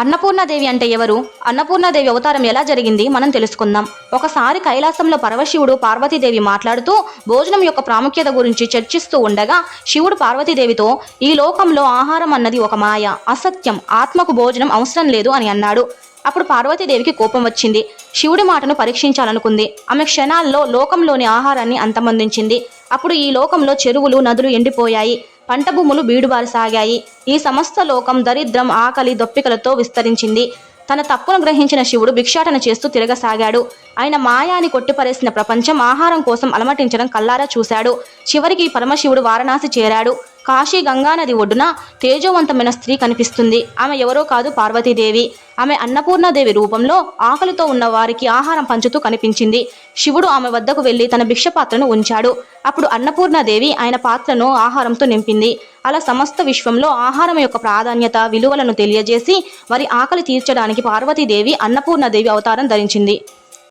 అన్నపూర్ణాదేవి అంటే ఎవరు? అన్నపూర్ణాదేవి అవతారం ఎలా జరిగింది? మనం తెలుసుకుందాం. ఒకసారి కైలాసంలో పరమశివుడు పార్వతీదేవి మాట్లాడుతూ భోజనం యొక్క ప్రాముఖ్యత గురించి చర్చిస్తూ ఉండగా శివుడు పార్వతీదేవితో ఈ లోకంలో ఆహారం అన్నది ఒక మాయ అసత్యం ఆత్మకు భోజనం అవసరం లేదు అని అన్నాడు. అప్పుడు పార్వతీదేవికి కోపం వచ్చింది. శివుడి మాటను పరీక్షించాలనుకుంది. ఆమె క్షణాల్లో లోకంలోని ఆహారాన్ని అంతమందించింది. అప్పుడు ఈ లోకంలో చెరువులు నదులు ఎండిపోయాయి. పంట భూములు బీడుబారిసాగాయి ఈ సమస్త లోకం దరిద్రం ఆకలి దొప్పికలతో విస్తరించింది. తన తప్పును గ్రహించిన శివుడు భిక్షాటన చేస్తూ తిరగసాగాడు. ఆయన మాయాని కొట్టిపరేసిన ప్రపంచం ఆహారం కోసం అలమటించడం కల్లారా చూశాడు. చివరికి పరమశివుడు వారణాసి చేరాడు. కాశీ గంగానది ఒడ్డున తేజోవంతమైన స్త్రీ కనిపిస్తుంది. ఆమె ఎవరో కాదు పార్వతీదేవి. ఆమె అన్నపూర్ణాదేవి రూపంలో ఆకలితో ఉన్న వారికి ఆహారం పంచుతూ కనిపించింది. శివుడు ఆమె వద్దకు వెళ్ళి తన భిక్ష పాత్రను ఉంచాడు. అప్పుడు అన్నపూర్ణాదేవి ఆయన పాత్రను ఆహారంతో నింపింది. అలా సమస్త విశ్వంలో ఆహారం యొక్క ప్రాధాన్యత విలువలను తెలియజేసి వారి ఆకలి తీర్చడానికి పార్వతీదేవి అన్నపూర్ణాదేవి అవతారం ధరించింది.